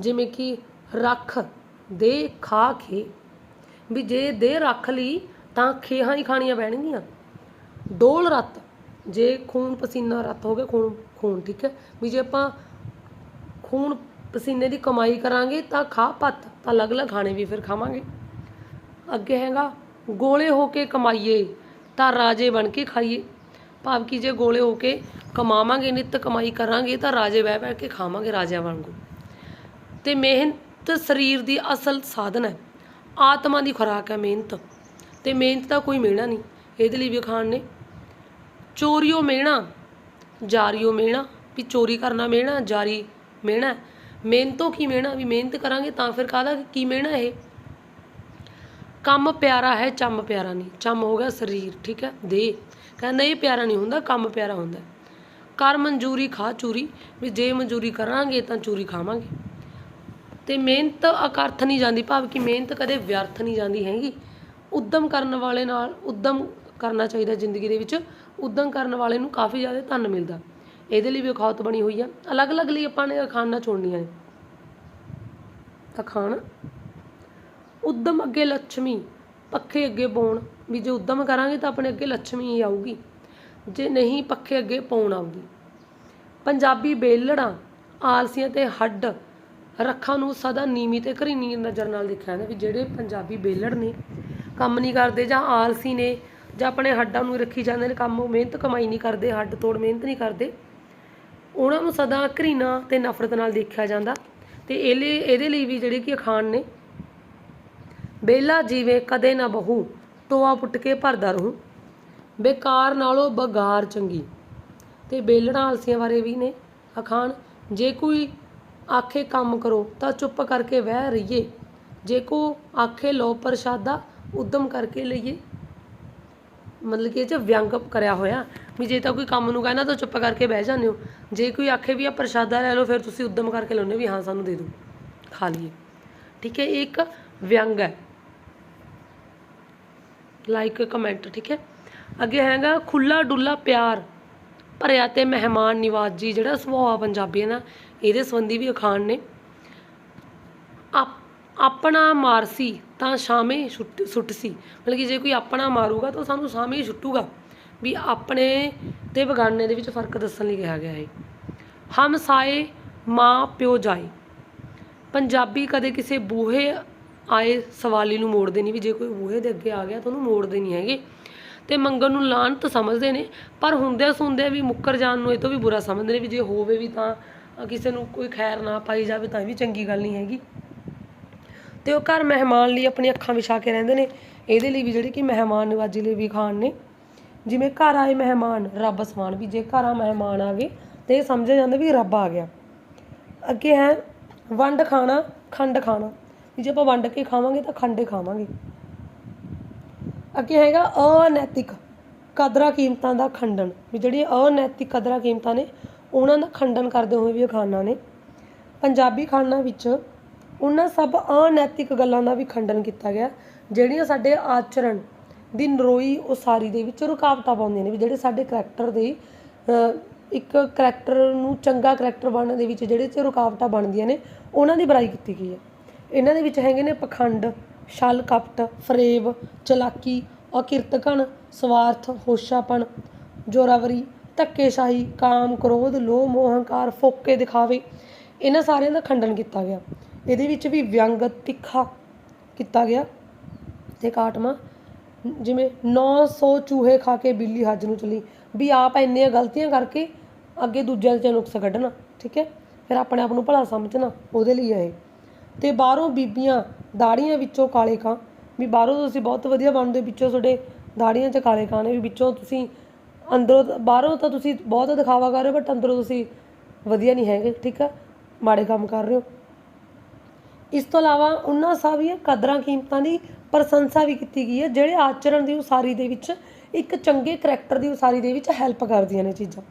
ਜਿਵੇਂ ਕਿ ਰੱਖ ਦੇ ਖਾ ਖੇ। ਵੀ ਜੇ ਦੇ ਰੱਖ ਲਈ, ਤਾਂ ਖੇਹਾਂ ਹੀ ਖਾਣੀਆਂ ਪੈਣਗੀਆਂ। ਡੋਲ ਰੱਤ, ਜੇ ਖੂਨ ਪਸੀਨਾ ਰੱਤ ਹੋ ਗਿਆ, ਖੂਨ ਖੂਨ, ਠੀਕ ਹੈ। ਵੀ ਜੇ ਆਪਾਂ ਖੂਨ ਪਸੀਨੇ ਦੀ ਕਮਾਈ ਕਰਾਂਗੇ, ਤਾਂ ਖਾ ਪੱਤ, ਤਾਂ ਅਲੱਗ-ਅਲੱਗ ਖਾਣੇ ਵੀ ਫਿਰ ਖਾਵਾਂਗੇ। ਅੱਗੇ ਹੈਗਾ, ਗੋਲੇ ਹੋ ਕੇ ਕਮਾਈਏ, ਤਾਂ ਰਾਜੇ ਬਣ ਕੇ ਖਾਈਏ। ਭਾਵ ਕਿ ਜੇ ਗੋਲੇ ਹੋ ਕੇ ਕਮਾਵਾਂਗੇ, ਨਿੱਤ ਕਮਾਈ ਕਰਾਂਗੇ, ਤਾਂ ਰਾਜੇ ਬਹਿ ਬਹਿ ਕੇ ਖਾਵਾਂਗੇ ਰਾਜਿਆਂ ਵਾਂਗੂ। ਤੇ ਮਿਹਨਤ ਸਰੀਰ ਦੀ ਅਸਲ ਸਾਧਨ ਹੈ। ਆਤਮਾ ਦੀ ਖੁਰਾਕ ਹੈ ਮਿਹਨਤ। ਤੇ ਮਿਹਨਤ ਦਾ ਕੋਈ ਮਿਹਣਾ ਨਹੀਂ। ਇਹਦੇ ਲਈ ਵੀ ਖਾਣ ਨੇ। ਚੋਰੀਓ ਮਿਹਣਾ, ਜਾਰੀਓ ਮਿਹਣਾ, ਵੀ ਚੋਰੀ ਕਰਨਾ ਮਿਹਣਾ, ਜਾਰੀ ਮਿਹਣਾ। ਮਿਹਨਤੋਂ ਕੀ ਮਿਹਣਾ? ਵੀ ਮਿਹਨਤ ਕਰਾਂਗੇ ਤਾਂ ਫਿਰ ਕਾਹਦਾ ਕੀ ਮਿਹਣਾ ਇਹ? ਕੰਮ ਪਿਆਰਾ ਹੈ, ਚੰਮ ਪਿਆਰਾ ਨਹੀਂ। ਚੰਮ ਹੋ ਗਿਆ ਸਰੀਰ, ਠੀਕ ਹੈ? ਦੇ ਕਹਿੰਦਾ ਇਹ ਪਿਆਰਾ ਨਹੀਂ ਹੁੰਦਾ, ਕੰਮ ਪਿਆਰਾ ਹੁੰਦਾ। ਕਰ ਮਨਜ਼ੂਰੀ, ਖਾ ਚੂਰੀ। ਵੀ ਜੇ ਮਨਜ਼ੂਰੀ ਕਰਾਂਗੇ ਤਾਂ ਚੂਰੀ ਖਾਵਾਂਗੇ। ਤੇ ਮਿਹਨਤ ਅਕਰਥ ਨਹੀਂ ਜਾਂਦੀ। ਭਾਵ ਕਿ ਮਿਹਨਤ ਕਦੇ ਵਿਅਰਥ ਨਹੀਂ ਜਾਂਦੀ ਹੈਗੀ। ਉਦਮ ਕਰਨ ਵਾਲੇ ਨਾਲ ਉਦਮ ਕਰਨਾ ਚਾਹੀਦਾ ਜ਼ਿੰਦਗੀ ਦੇ ਵਿੱਚ। ਉਦਮ ਕਰਨ ਵਾਲੇ ਨੂੰ ਕਾਫੀ ਜ਼ਿਆਦਾ ਧਨ ਮਿਲਦਾ। ਇਹਦੇ ਲਈ ਵੀ ਅਖੌਤ ਬਣੀ ਹੋਈ ਆ। ਅਲੱਗ-ਅਲੱਗ ਲਈ ਆਪਾਂ ਨੇ ਅਖਾਣਾਂ ਚੁਣਨੀਆਂ ਨੇ। ਅਖਾਣ ਉਦਮ ਅੱਗੇ ਲక్ష్ਮੀ ਪੱਖੇ ਅੱਗੇ ਪਾਉਣ ਵੀ ਜੇ ਉਦਮ ਕਰਾਂਗੇ ਤਾਂ ਆਪਣੇ ਅੱਗੇ ਲక్ష్ਮੀ ਹੀ ਆਊਗੀ। ਜੇ ਨਹੀਂ, ਪੱਖੇ ਅੱਗੇ ਪਾਉਣ ਆਊਗੀ। ਪੰਜਾਬੀ ਬੇਲੜਾਂ, ਆਲਸੀਆਂ ਤੇ ਹੱਡ ਰੱਖਾਂ ਨੂੰ ਸਦਾ ਨੀਮੀ ਤੇ ਘਰੀਨੀ ਨਜ਼ਰ ਨਾਲ ਦੇਖਿਆ ਜਾਂਦਾ ਵੀ ਜਿਹੜੇ ਪੰਜਾਬੀ ਬੇਲੜ ਨੇ, ਕੰਮ ਨਹੀਂ ਕਰਦੇ ਜਾਂ ਆਲਸੀ ਨੇ, ਜਾਂ ਆਪਣੇ ਹੱਡਾਂ ਨੂੰ ਰੱਖੀ ਜਾਂਦੇ ਨੇ, ਕੰਮ ਉਹ ਮਿਹਨਤ ਕਮਾਈ ਨਹੀਂ ਕਰਦੇ, ਹੱਡ ਤੋੜ ਮਿਹਨਤ ਨਹੀਂ ਕਰਦੇ, ਉਹਨਾਂ ਨੂੰ ਸਦਾ ਘਰੀਨਾ ਤੇ ਨਫ਼ਰਤ ਨਾਲ ਦੇਖਿਆ ਜਾਂਦਾ। ਤੇ ਇਹਲੇ ਇਹਦੇ ਲਈ ਵੀ ਜਿਹੜੇ ਕਿ ਅਖਾਣ ਨੇ ਬੇਲਾ ਜੀਵੇ ਕਦੇ ਨਾ ਬਹੂ, ਟੋਆ ਪੁੱਟ ਕੇ ਭਰਦਾ ਰਹੂੰ। ਬੇਕਾਰ ਨਾਲੋਂ ਬਗਾਰ ਚੰਗੀ। ਤੇ ਬੇਲਣਾ ਆਲਸੀਆਂ ਬਾਰੇ ਵੀ ਨੇ। ਅਖਾਣ, ਜੇ ਕੋਈ ਆਖੇ ਕੰਮ ਕਰੋ ਤਾਂ ਚੁੱਪ ਕਰਕੇ ਬਹਿ ਰਹੀਏ। ਜੇ ਕੋ ਆਖੇ ਲੋ ਪ੍ਰਸ਼ਾਦਾ, ਉਦਮ ਕਰਕੇ ਲਈਏ। ਮਤਲਬ ਕਿ ਇਹ ਚ ਵਿਅੰਗ ਕਰਿਆ ਹੋਇਆ ਵੀ ਜੇ ਤਾਂ ਕੋਈ ਕੰਮ ਨੂੰ ਕਹਿੰਦਾ ਤਾਂ ਚੁੱਪ ਕਰਕੇ ਬਹਿ ਜਾਂਦੇ ਹੋ। ਜੇ ਕੋਈ ਆਖੇ ਵੀ ਆ ਪ੍ਰਸ਼ਾਦਾ ਲੈ ਲਓ, ਫਿਰ ਤੁਸੀਂ ਉਦਮ ਕਰਕੇ ਲਾਉਂਦੇ ਹੋ ਵੀ ਹਾਂ ਸਾਨੂੰ ਦੇ ਦਿਓ। ਖਾ ਲਈਏ। ਠੀਕ ਹੈ, ਇਹ ਇੱਕ ਵਿਅੰਗ ਹੈ। ਲਾਈਕ ਕਮੈਂਟ ਠੀਕ ਹੈ ਅੱਗੇ ਹੈਗਾ ਖੁੱਲਾ ਡੁੱਲਾ ਪਿਆਰ ਭਰਿਆ ਤੇ ਮਹਿਮਾਨ ਨਿਵਾਜੀ ਜਿਹੜਾ ਸੁਭਾਅ ਆ ਪੰਜਾਬੀਆਂ ਦਾ ਇਹਦੇ ਸੰਬੰਧੀ ਵੀ ਅਖਾਣ ਨੇ ਆਪ- ਆਪਣਾ ਮਾਰਸੀ ਤਾਂ ਸ਼ਾਮੇ ਛੁੱਟ ਸੁੱਟ ਸੀ ਮਤਲਬ ਕਿ ਜੇ ਕੋਈ ਆਪਣਾ ਮਾਰੂਗਾ ਤਾਂ ਉਹ ਸਾਨੂੰ ਸ਼ਾਮੇ ਹੀ ਛੁੱਟੂਗਾ ਵੀ ਆਪਣੇ ਤੇ ਬਗਾਨੇ ਦੇ ਵਿੱਚ ਫ਼ਰਕ ਦੱਸਣ ਲਈ ਕਿਹਾ ਗਿਆ ਹੈ ਹਮਸਾਏ ਮਾਂ ਪਿਓ ਜਾਏ ਪੰਜਾਬੀ ਕਦੇ ਕਿਸੇ ਬੂਹੇ ਆਏ ਸਵਾਲੀ ਨੂੰ ਮੋੜਦੇ ਨਹੀਂ ਵੀ ਜੇ ਕੋਈ ਬੂਹੇ ਦੇ ਅੱਗੇ ਆ ਗਿਆ ਤਾਂ ਉਹਨੂੰ ਮੋੜਦੇ ਨਹੀਂ ਹੈਗੇ। ਤੇ ਮੰਗਣ ਨੂੰ ਲਾਹਨਤ ਸਮਝਦੇ ਨੇ, ਪਰ ਹੁੰਦਿਆਂ ਸੁਣਦਿਆਂ ਵੀ ਮੁੱਕਰ ਜਾਣ ਨੂੰ ਇਹ ਤੋਂ ਵੀ ਬੁਰਾ ਸਮਝਦੇ ਨੇ ਵੀ ਜੇ ਹੋਵੇ ਵੀ ਤਾਂ ਕਿਸੇ ਨੂੰ ਕੋਈ ਖੈਰ ਨਾ ਪਾਈ ਜਾਵੇ ਤਾਂ ਇਹ ਵੀ ਚੰਗੀ ਗੱਲ ਨਹੀਂ ਹੈਗੀ। ਤੇ ਉਹ ਘਰ ਮਹਿਮਾਨ ਲਈ ਆਪਣੀ ਅੱਖਾਂ ਵਿਛਾ ਕੇ ਰਹਿੰਦੇ ਨੇ। ਇਹਦੇ ਲਈ ਵੀ ਜਿਹੜੇ ਕਿ ਮਹਿਮਾਨ ਨਵਾਜੀ ਲਈ ਵੀ ਖਾਣ ਨੇ। ਜਿਵੇਂ ਘਰ ਆਏ ਮਹਿਮਾਨ, ਰੱਬ ਸਮਾਨ, ਵੀ ਜੇ ਘਰ ਆ ਮਹਿਮਾਨ ਆ ਗਏ ਤੇ ਇਹ ਸਮਝਿਆ ਜਾਂਦਾ ਵੀ ਰੱਬ ਆ ਗਿਆ। ਅੱਗੇ ਹੈ ਵੰਡ ਖਾਣਾ, ਖੰਡ ਖਾਣਾ। ਵੀ ਜੇ ਆਪਾਂ ਵੰਡ ਕੇ ਖਾਵਾਂਗੇ ਤਾਂ ਖੰਡੇ ਖਾਵਾਂਗੇ। ਅੱਗੇ ਹੈਗਾ ਅਨੈਤਿਕ ਕਦਰਾਂ ਕੀਮਤਾਂ ਦਾ ਖੰਡਨ। ਵੀ ਜਿਹੜੀਆਂ ਅਨੈਤਿਕ ਕਦਰਾਂ ਕੀਮਤਾਂ ਨੇ, ਉਹਨਾਂ ਦਾ ਖੰਡਨ ਕਰਦੇ ਹੋਏ ਵੀ ਇਹ ਅਖਾਣਾਂ ਨੇ। ਪੰਜਾਬੀ ਖਾਣਾ ਵਿੱਚ ਉਹਨਾਂ ਸਭ ਅਨੈਤਿਕ ਗੱਲਾਂ ਦਾ ਵੀ ਖੰਡਨ ਕੀਤਾ ਗਿਆ, ਜਿਹੜੀਆਂ ਸਾਡੇ ਆਚਰਣ ਦੀ ਨਰੋਈ ਉਸਾਰੀ ਦੇ ਵਿੱਚ ਰੁਕਾਵਟਾਂ ਪਾਉਂਦੀਆਂ ਨੇ। ਵੀ ਜਿਹੜੇ ਸਾਡੇ ਕਰੈਕਟਰ ਦੇ ਇੱਕ ਕਰੈਕਟਰ ਨੂੰ ਚੰਗਾ ਕਰੈਕਟਰ ਬਣਨ ਦੇ ਵਿੱਚ ਜਿਹੜੇ ਚ ਰੁਕਾਵਟਾਂ ਬਣਦੀਆਂ ਨੇ, ਉਹਨਾਂ ਦੀ ਬੁਰਾਈ ਕੀਤੀ ਗਈ ਹੈ। ਇਹਨਾਂ ਦੇ ਵਿੱਚ ਹੈਗੇ ਨੇ ਪਖੰਡ, ਛਲ ਕਪਟ, ਫਰੇਬ, ਚਲਾਕੀ ਅਕਿਰਤਕਣ ਸਵਾਰਥ, ਹੋਸ਼ਾਪਣ, ਜੋਰਾਵਰੀ, ਧੱਕੇਸ਼ਾਹੀ, ਕਾਮ, ਕ੍ਰੋਧ, ਲੋਭ ਮੋਹ ਹੰਕਾਰ ਫੋਕੇ ਦਿਖਾਵੇ। ਇਹਨਾਂ ਸਾਰਿਆਂ ਦਾ ਖੰਡਨ ਕੀਤਾ ਗਿਆ। ਇਹਦੇ ਵਿੱਚ ਵੀ ਵਿਅੰਗ ਤਿੱਖਾ ਕੀਤਾ ਗਿਆ। ਤੇ ਕਾਟਮਾ ਜਿਵੇਂ 900 ਚੂਹੇ ਖਾ ਕੇ ਬਿੱਲੀ ਹੱਜ ਨੂੰ ਚਲੀ। ਵੀ ਆਪ ਇੰਨੀਆਂ ਗਲਤੀਆਂ ਕਰਕੇ ਅੱਗੇ ਦੂਜਿਆਂ 'ਚ ਨੁਕਸ ਕੱਢਣਾ, ਠੀਕ ਹੈ? ਫਿਰ ਆਪਣੇ ਆਪ ਨੂੰ ਭਲਾ ਸਮਝਣਾ, ਉਹਦੇ ਲਈ ਹੈ ਇਹ। ਤੇ ਬਾਹਰੋਂ ਬੀਬੀਆਂ ਦਾੜੀਆਂ ਵਿੱਚੋਂ ਕਾਲੇ ਕਾਂ। ਵੀ ਬਾਹਰੋਂ ਤੁਸੀਂ ਬਹੁਤ ਵਧੀਆ ਬਣਦੇ ਵਿੱਚੋਂ ਤੁਹਾਡੇ ਦਾੜੀਆਂ 'ਚ ਕਾਲੇ ਕਾਂ ਨੇ। ਵੀ ਵਿੱਚੋਂ ਤੁਸੀਂ ਅੰਦਰੋਂ ਬਾਹਰੋਂ ਤਾਂ ਤੁਸੀਂ ਬਹੁਤ ਦਿਖਾਵਾ ਕਰ ਰਹੇ ਹੋ ਬਟ ਅੰਦਰੋਂ ਤੁਸੀਂ ਵਧੀਆ ਨਹੀਂ ਹੈਗੇ, ਠੀਕ ਹੈ ਮਾੜੇ ਕੰਮ ਕਰ ਰਹੇ ਹੋ। ਇਸ ਤੋਂ ਇਲਾਵਾ ਉਹਨਾਂ ਸਾਰੀਆਂ ਕਦਰਾਂ ਕੀਮਤਾਂ ਦੀ ਪ੍ਰਸ਼ੰਸਾ ਵੀ ਕੀਤੀ ਗਈ ਹੈ ਜਿਹੜੇ ਆਚਰਣ ਦੀ ਉਸਾਰੀ ਦੇ ਵਿੱਚ, ਇੱਕ ਚੰਗੇ ਕਰੈਕਟਰ ਦੀ ਉਸਾਰੀ ਦੇ ਵਿੱਚ ਹੈਲਪ ਕਰਦੀਆਂ ਨੇ ਚੀਜ਼ਾਂ।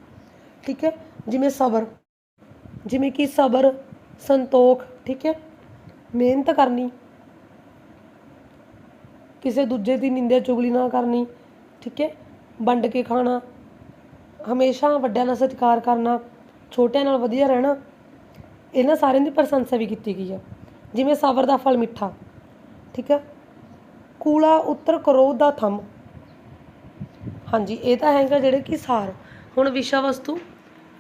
ਠੀਕ ਹੈ ਜਿਵੇਂ ਸਬਰ। ਜਿਵੇਂ ਕਿ ਸਬਰ, ਸੰਤੋਖ, ਠੀਕ ਹੈ ਮਿਹਨਤ ਕਰਨੀ, ਕਿਸੇ ਦੂਜੇ ਦੀ ਨਿੰਦਿਆ ਚੁਗਲੀ ਨਾ ਕਰਨੀ, ਠੀਕ ਹੈ? ਵੰਡ ਕੇ ਖਾਣਾ, ਹਮੇਸ਼ਾ ਵੱਡਿਆਂ ਦਾ ਸਤਿਕਾਰ ਕਰਨਾ, ਛੋਟਿਆਂ ਨਾਲ ਵਧੀਆ ਰਹਿਣਾ, ਇਹਨਾਂ ਸਾਰਿਆਂ ਦੀ ਪ੍ਰਸ਼ੰਸਾ ਵੀ ਕੀਤੀ ਗਈ ਆ। ਜਿਵੇਂ ਸਬਰ ਦਾ ਫਲ ਮਿੱਠਾ, ਠੀਕ ਹੈ? ਕੂਲਾ ਉੱਤਰ ਕਰੋਧ ਦਾ ਥੰਮ। ਹਾਂਜੀ, ਇਹ ਤਾਂ ਹੈਗਾ ਜਿਹੜੇ ਕਿ ਸਾਰ। ਹੁਣ ਵਿਸ਼ਾ ਵਸਤੂ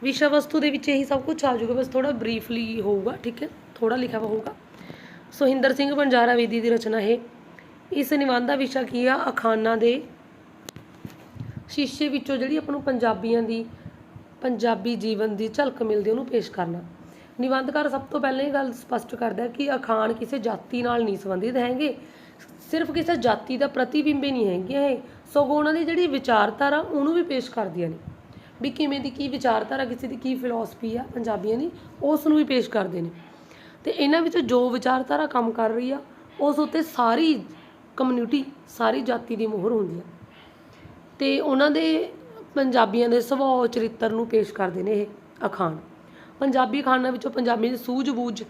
ਵਿਸ਼ਾ ਵਸਤੂ ਦੇ ਵਿੱਚ ਇਹੀ ਸਭ ਕੁਝ ਆ ਜਾਊਗਾ, ਬਸ ਥੋੜਾ ਬਰੀਫਲੀ ਹੋਊਗਾ, ਠੀਕ ਹੈ? ਥੋੜਾ ਲਿਖਿਆ ਹੋਊਗਾ। ਸੁਹਿੰਦਰ ਸਿੰਘ ਪੰਜਾਰਾ ਵੇਦੀ ਦੀ ਰਚਨਾ ਹੈ। ਇਸ ਨਿਬੰਧ ਦਾ ਵਿਸ਼ਾ ਕੀ ਆ? ਅਖਾਨਾਂ ਦੇ ਸ਼ੀਸ਼ੇ ਵਿੱਚੋਂ ਜਿਹੜੀ ਆਪਾਂ ਨੂੰ ਪੰਜਾਬੀਆਂ ਦੀ, ਪੰਜਾਬੀ ਜੀਵਨ ਦੀ ਝਲਕ ਮਿਲਦੀ, ਉਹਨੂੰ ਪੇਸ਼ ਕਰਨਾ। ਨਿਬੰਧਕਾਰ ਸਭ ਤੋਂ ਪਹਿਲਾਂ ਇਹ ਗੱਲ ਸਪਸ਼ਟ ਕਰਦਾ ਕਿ ਅਖਾਣ ਕਿਸੇ ਜਾਤੀ ਨਾਲ ਨਹੀਂ ਸੰਬੰਧਿਤ ਹੈਗੇ। ਸਿਰਫ ਕਿਸੇ ਜਾਤੀ ਦਾ ਪ੍ਰਤੀਬਿੰਬ ਹੀ ਨਹੀਂ ਹੈਗੀਆਂ ਇਹ। ਸਗੋਂ ਉਹਨਾਂ ਦੀ ਜਿਹੜੀ ਵਿਚਾਰਧਾਰਾ, ਉਹਨੂੰ ਵੀ ਪੇਸ਼ ਕਰਦੀਆਂ ਨੇ। ਵੀ ਕਿਵੇਂ ਦੀ ਕੀ ਵਿਚਾਰਧਾਰਾ, ਕਿਸੇ ਦੀ ਕੀ ਫਿਲਾਸਫੀ ਆ ਪੰਜਾਬੀਆਂ ਦੀ, ਉਸ ਨੂੰ ਵੀ ਪੇਸ਼ ਕਰਦੇ ਨੇ। ਤੇ ਇਹਨਾਂ ਵਿੱਚ ਜੋ ਵਿਚਾਰਧਾਰਾ ਕੰਮ ਕਰ ਰਹੀ ਆ, ਉਸ ਉੱਤੇ ਸਾਰੀ ਕਮਿਊਨਿਟੀ ਸਾਰੀ ਜਾਤੀ ਦੀ ਮੋਹਰ ਹੁੰਦੀ ਆ। ਤੇ ਉਹਨਾਂ ਦੇ ਪੰਜਾਬੀਆਂ ਦੇ ਸੁਭਾਅ ਚਰਿੱਤਰ ਨੂੰ ਪੇਸ਼ ਕਰਦੇ ਨੇ ਇਹ ਅਖਾਣ। ਪੰਜਾਬੀ ਅਖਾਣਾਂ ਵਿੱਚੋਂ ਪੰਜਾਬੀ ਦੀ ਸੂਝ-ਬੂਝ,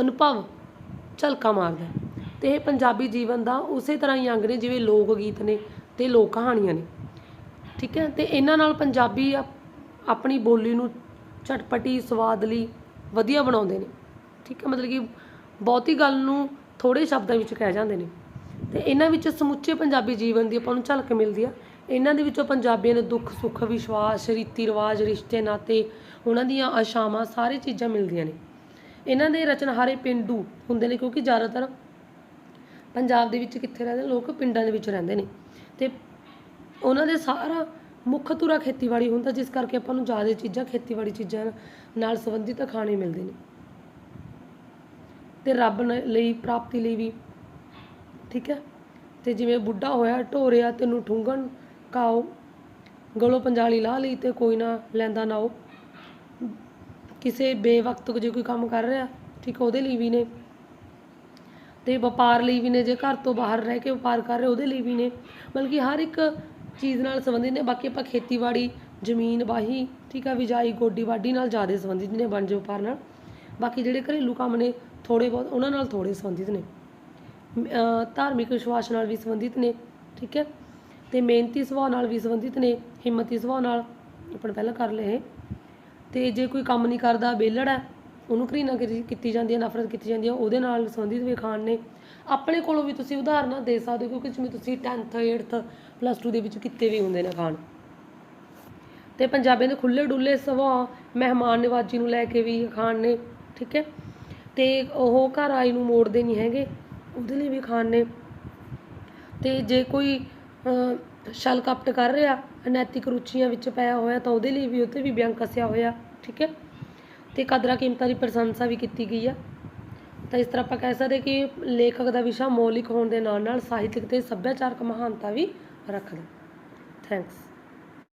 ਅਨੁਭਵ ਝਲਕਾ ਮਾਰਦਾ ਹੈ। ਤੇ ਇਹ ਪੰਜਾਬੀ ਜੀਵਨ ਦਾ ਉਸੇ ਤਰ੍ਹਾਂ ਹੀ ਅੰਗ ਨੇ, ਜਿਵੇਂ ਲੋਕ ਗੀਤ ਨੇ ਤੇ ਲੋਕ ਕਹਾਣੀਆਂ ਨੇ। ਠੀਕ ਹੈ, ਤੇ ਇਹਨਾਂ ਨਾਲ ਪੰਜਾਬੀ ਆਪਣੀ ਬੋਲੀ ਨੂੰ ਚਟਪਟੀ ਸਵਾਦਲੀ, ਵਧੀਆ ਬਣਾਉਂਦੇ ਨੇ। ਠੀਕ ਹੈ, ਮਤਲਬ ਕਿ ਬਹੁਤੀ ਗੱਲ ਨੂੰ ਥੋੜੇ ਸ਼ਬਦਾਂ ਵਿੱਚ ਕਹਿ ਜਾਂਦੇ ਨੇ। ਤੇ ਇਹਨਾਂ ਵਿੱਚ ਸਮੁੱਚੇ ਪੰਜਾਬੀ ਜੀਵਨ ਦੀ ਆਪਾਂ ਨੂੰ ਝਲਕ ਮਿਲਦੀ ਆ। ਇਹਨਾਂ ਦੇ ਵਿੱਚੋਂ ਪੰਜਾਬੀਆਂ ਦੇ ਦੁੱਖ, ਸੁੱਖ, ਵਿਸ਼ਵਾਸ, ਰੀਤੀ ਰਿਵਾਜ, ਰਿਸ਼ਤੇ, ਨਾਤੇ, ਉਹਨਾਂ ਦੀਆਂ ਆਸ਼ਾਵਾਂ, ਸਾਰੇ ਚੀਜ਼ਾਂ ਮਿਲਦੀਆਂ ਨੇ। ਇਹਨਾਂ ਦੇ ਰਚਨਹਾਰੇ ਪਿੰਡੂ ਹੁੰਦੇ ਨੇ ਕਿਉਂਕਿ ਜ਼ਿਆਦਾਤਰ ਪੰਜਾਬ ਦੇ ਵਿੱਚ ਕਿੱਥੇ ਰਹਿੰਦੇ ਲੋਕ ਪਿੰਡਾਂ ਦੇ ਵਿੱਚ ਰਹਿੰਦੇ ਨੇ। ਤੇ ਉਹਨਾਂ ਦੇ ਸਾਰਾ ਮੁੱਖ ਧੁਰਾ ਖੇਤੀਬਾੜੀ ਹੁੰਦਾ, ਜਿਸ ਕਰਕੇ ਆਪਾਂ ਨੂੰ ਜ਼ਿਆਦਾ ਚੀਜ਼ਾਂ ਖੇਤੀਬਾੜੀ ਚੀਜ਼ਾਂ ਨਾਲ ਸੰਬੰਧਿਤ ਖਾਣੇ ਮਿਲਦੇ ਨੇ। ਤੇ ਰੱਬ ਲਈ ਪ੍ਰਾਪਤੀ ਲਈ ਵੀ। ਠੀਕ ਹੈ? ਤੇ ਜਿਵੇਂ ਬੁੱਢਾ ਹੋਇਆ ਢੋਰਿਆ ਤੈਨੂੰ ਠੁੰਗਣ ਕਾਓ ਗਲੋ ਪੰਜਾਲੀ ਲਾ ਲਈ ਤੇ ਕੋਈ ਨਾ ਲੈਂਦਾ ਨਾ ਉਹ। ਕਿਸੇ ਬੇਵਕਤ ਜੇ ਕੋਈ ਕੰਮ ਕਰ ਰਿਹਾ ਠੀਕ ਹੈ, ਉਹਦੇ ਲਈ ਵੀ ਨੇ। ਤੇ ਵਪਾਰ ਲਈ ਵੀ ਨੇ ਜੇ ਘਰ ਤੋਂ ਬਾਹਰ ਰਹਿ ਕੇ ਵਪਾਰ ਕਰ ਰਹੇ ਉਹਦੇ ਲਈ ਵੀ ਨੇ। ਮਤਲਬ ਕਿ ਹਰ ਇੱਕ ਚੀਜ਼ ਨਾਲ ਸੰਬੰਧਿਤ ਨੇ ਬਾਕੀ ਆਪਾਂ ਖੇਤੀਬਾੜੀ ਜ਼ਮੀਨ ਵਾਹੀ ਠੀਕ ਆ ਬਿਜਾਈ ਗੋਡੀ ਵਾਢੀ ਨਾਲ ਜ਼ਿਆਦਾ ਸੰਬੰਧਿਤ ਨੇ ਵਣਜ ਵਪਾਰ ਨਾਲ। ਬਾਕੀ ਜਿਹੜੇ ਘਰੇਲੂ ਕੰਮ ਨੇ ਥੋੜੇ ਬਹੁਤ, ਉਹਨਾਂ ਨਾਲ ਥੋੜੇ ਸੰਬੰਧਿਤ ਨੇ। ਧਾਰਮਿਕ ਵਿਸ਼ਵਾਸ ਨਾਲ ਵੀ ਸੰਬੰਧਿਤ ਨੇ, ਠੀਕ ਹੈ? ਤੇ ਮਿਹਨਤੀ ਸੁਭਾਅ ਨਾਲ ਵੀ ਸੰਬੰਧਿਤ ਨੇ, ਹਿੰਮਤੀ ਸੁਭਾਅ ਨਾਲ ਆਪਾਂ ਪਹਿਲਾਂ ਕਰ ਲਏ ਇਹ। ਤੇ ਜੇ ਕੋਈ ਕੰਮ ਨਹੀਂ ਕਰਦਾ, ਵਿਹਲੜ ਹੈ, ਉਹਨੂੰ ਘৃਣਾ ਕੀਤੀ ਜਾਂਦੀ ਹੈ, ਨਫ਼ਰਤ ਕੀਤੀ ਜਾਂਦੀ ਹੈ, ਉਹਦੇ ਨਾਲ ਸੰਬੰਧਿਤ ਵੀ ਅਖਾਣ ਨੇ। ਆਪਣੇ ਕੋਲੋਂ ਵੀ ਤੁਸੀਂ ਉਦਾਹਰਨਾਂ ਦੇ ਸਕਦੇ ਹੋ ਕਿਉਂਕਿ ਜਿਵੇਂ ਤੁਸੀਂ 10th 8th ਪਲੱਸ 2 ਦੇ ਵਿੱਚ ਕਿਤੇ ਵੀ ਹੁੰਦੇ ਨੇ ਖਾਣ। ਤੇ ਪੰਜਾਬੀਆਂ ਦੇ ਖੁੱਲੇ ਡੁੱਲੇ ਸੁਭਾਅ, ਮਹਿਮਾਨ ਨਿਵਾਜੀ ਨੂੰ ਲੈ ਕੇ ਵੀ ਖਾਣ ਨੇ, ਠੀਕ ਹੈ? ਅਤੇ ਉਹ ਘਰ ਆਈ ਨੂੰ ਮੋੜਦੇ ਨਹੀਂ ਹੈਗੇ। ਉਹਦੇ ਲਈ ਵੀ ਅਖਾਣ ਨੇ ਅਤੇ ਜੇ ਕੋਈ ਛਲ ਕਪਟ ਕਰ ਰਿਹਾ, ਅਨੈਤਿਕ ਰੁਚੀਆਂ ਵਿੱਚ ਪਿਆ ਹੋਇਆ ਤਾਂ ਉਹਦੇ ਲਈ ਵੀ ਉੱਤੇ ਵੀ ਬਿਆਨ ਕੱਸਿਆ ਹੋਇਆ, ਠੀਕ ਹੈ? ਤੇ ਕਦਰਾਂ ਕੀਮਤਾਂ ਦੀ ਪ੍ਰਸ਼ੰਸਾ ਵੀ ਕੀਤੀ ਗਈ ਆ। ਤਾਂ ਇਸ ਤਰ੍ਹਾਂ ਆਪਾਂ ਕਹਿ ਸਕਦੇ ਕਿ ਲੇਖਕ ਦਾ ਵਿਸ਼ਾ ਮੌਲਿਕ ਹੋਣ ਦੇ ਨਾਲ ਨਾਲ ਸਾਹਿਤਿਕ ਤੇ ਸੱਭਿਆਚਾਰਕ ਮਹਾਨਤਾ ਵੀ ਰੱਖਦਾ। ਥੈਂਕਸ।